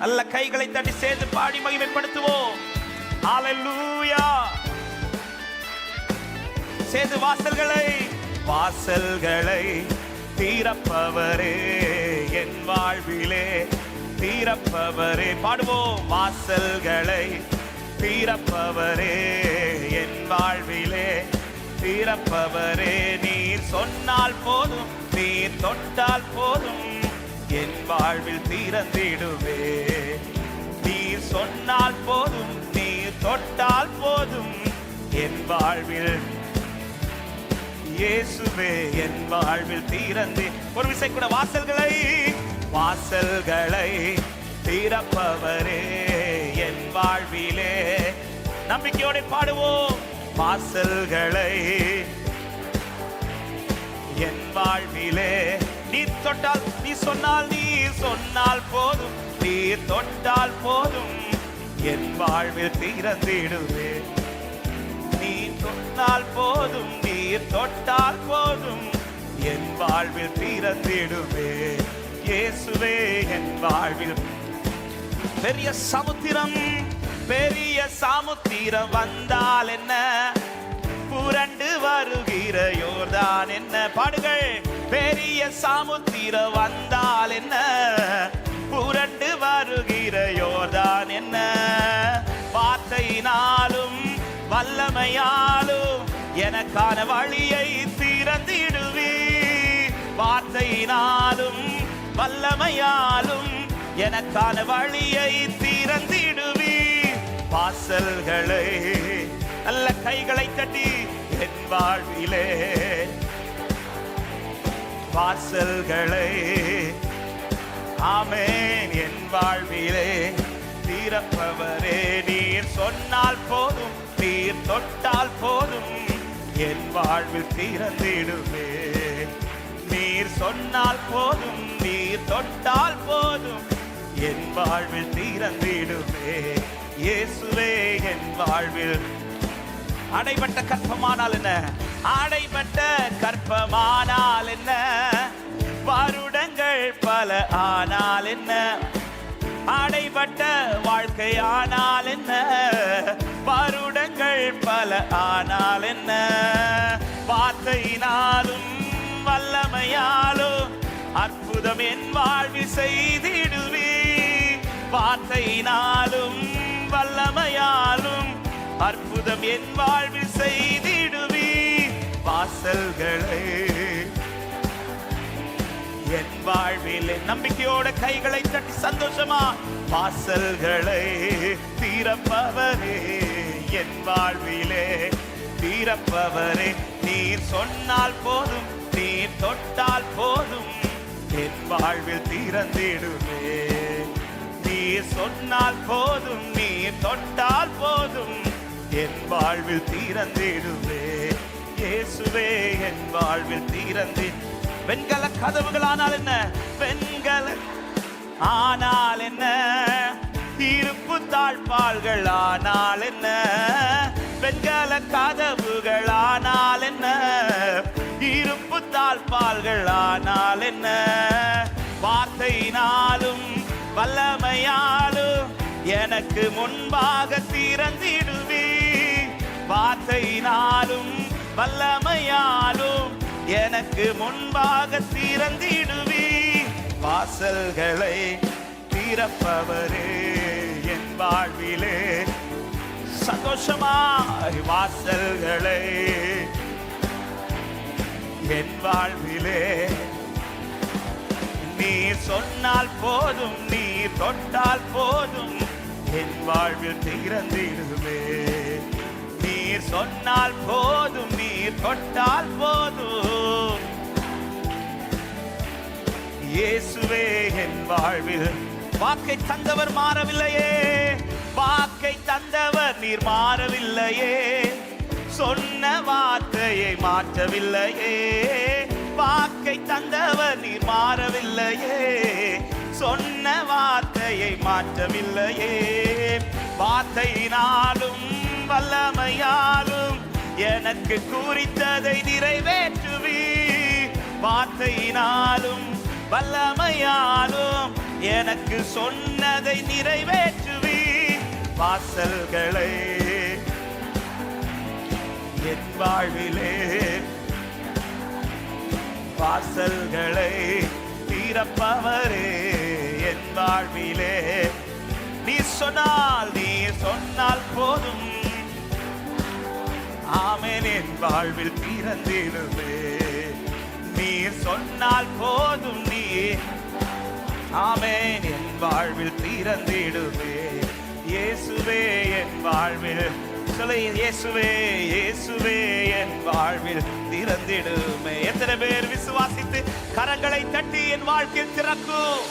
நல்ல கைகளை தட்டி சேர்ந்து பாடி மகிமைப்படுத்துவோம். ஹalleluya. சேர்ந்து வாசல்களை. வாசல்களை தீரப்பவரே என் வாழ்விலே தீரப்பவரே. பாடுவோம். வாசல்களை தீரப்பவரே என் வாழ்விலே தீரப்பவரே. நீர் சொன்னால் போதும் நீர் தொட்டால் போதும். என் வாழ்வில் தீரந்திடுவே நீர் சொன்னால் போதும் நீர் தொட்டால் போதும். என் வாழ்வில் இயேசுவே என் வாழ்வில் தீரந்து ஒரு விசை கூட வாசல்களை வாசல்களை தீரப்பவரே என் வாழ்விலே நம்பிக்கையோட பாடுவோம் வாசல்களை. என் வாழ்விலே நீ தொட்டால் நீ சொன்னால் நீ சொன்னால் போதும். நீ தொட்டால் போதும். என் வாழ்வில் தீரந்திடுவே நீ தொட்டால் போதும் நீ தொட்டால் போதும். என் வாழ்வில் தீரந்திடுவே இயேசுவே என் வாழ்வில். பெரிய சமுத்திரம் பெரிய சமுத்திரம் வந்தால் என்ன? புரண்டு வருகிற யோர்தான் என்ன? பாடுகள் பெரிய சமுத்திரம் வந்தால் என்ன? புரண்டு வருகிற யோர்தான் என்ன? வார்த்தையினாலும் வல்லமையாலும் எனக்கான வழியை திறந்திடுவி வார்த்தையினாலும் வல்லமையாலும் எனக்கான வழியை திறந்திடுவி வாசல்களை நல்ல கைகளை தட்டி என் வாழ்விலே வாசல்களை. ஆமேன் என் வாழ்விலே தீரப்பவரே நீர் சொன்னால் போதும் நீர் தொட்டால் போதும் என் வாழ்வில் தீரந்திடுமே நீர் சொன்னால் போதும் நீர் தொட்டால் போதும் என் வாழ்வில் தீரந்திடுமே இயேசுவே என் வாழ்வில் அடைபட்ட கற்பமானால் என்ன? ஆடைப்பட்ட கற்பமானால் என்ன? வருடங்கள் பல ஆனால் என்ன? ஆடைப்பட்ட வாழ்க்கை ஆனால் என்ன? வருடங்கள் பல ஆனால் என்ன? வார்த்தையினாலும் வல்லமையாலும் அற்புதம் என் வாழ்வில் செய்திடுவே வார்த்தையினாலும் வல்லமையாலும் அற்புதம் என் வாழ்வில் செய்திடுவே காதல்களை. என் வாழ்வில் நம்பிக்கையோட கைகளை தட்டி சந்தோஷமா வாசல்களை தீரப்பவரே என் வாழ்விலே தீரப்பவரே நீர் சொன்னால் போதும் நீர் தொட்டால் போதும். என் வாழ்வில் தீரந்திடுவே நீர் சொன்னால் போதும் நீர் தொட்டால் போதும். என் வாழ்வில் தீரந்திடுவே இயேசுவே என் வாழ்வில் தீரந்தி. வெண்கல கதவுகளானால் என்ன? வெண்கல. ஆனால் என்ன? இருப்பு தாழ்பால்கள் ஆனால் என்ன? வெண்கல கதவுகள் ஆனால் என்ன? இருப்பு தாழ்பால்கள் ஆனால் என்ன? வார்த்தையினாலும் வல்லமையாலும் எனக்கு முன்பாக திறந்திடுவி வார்த்தையினாலும் வல்லமையாலும் எனக்கு முன்பாக திறந்திடுவி. வாசல்களை திறப்பவரே என் வாழ்விலே. சந்தோஷமாய் வாசல்களை என் வாழ்விலே. நீ சொன்னால் போதும் நீ தொட்டால் போதும் என் வாழ்வில் திறந்திடுவே நீர் சொன்னால் போதும் நீர் தொட்டால் போதும். இயேசுவே என் வாழ்வில் வாக்கை தந்தவர் மாறவில்லையே. வாக்கை தந்தவர் நீர் மாறவில்லையே. சொன்ன வார்த்தையை மாற்றவில்லையே. வாக்கை தந்தவர் நீர் மாறவில்லையே. சொன்ன வார்த்தையை மாற்றவில்லையே. வார்த்தையினாலும் வல்லமையாலும் எனக்கு குறித்ததை நிறைவேற்றுவி. வார்த்தையினாலும் வல்லமையாலும் எனக்கு சொன்னதை நிறைவேற்றுவி. வாசல்களை என் வாழ்விலே வாசல்களை தீரப்பவரே என் வாழ்விலே. நீ சொன்னால் நீ சொன்னால் வாழ்வில் பிறந்திடுமே. நீ சொன்னால் போதும் நீ ஆமென் என் வாழ்வில் பிறந்திடுமே. இயேசுவே என் வாழ்வில். சொல்ல இயேசுவே இயேசுவே என் வாழ்வில் திறந்திடுமே எத்தனை பேர் விசுவாசித்து கரங்களை தட்டி என் வாழ்க்கையில் திறக்கும்?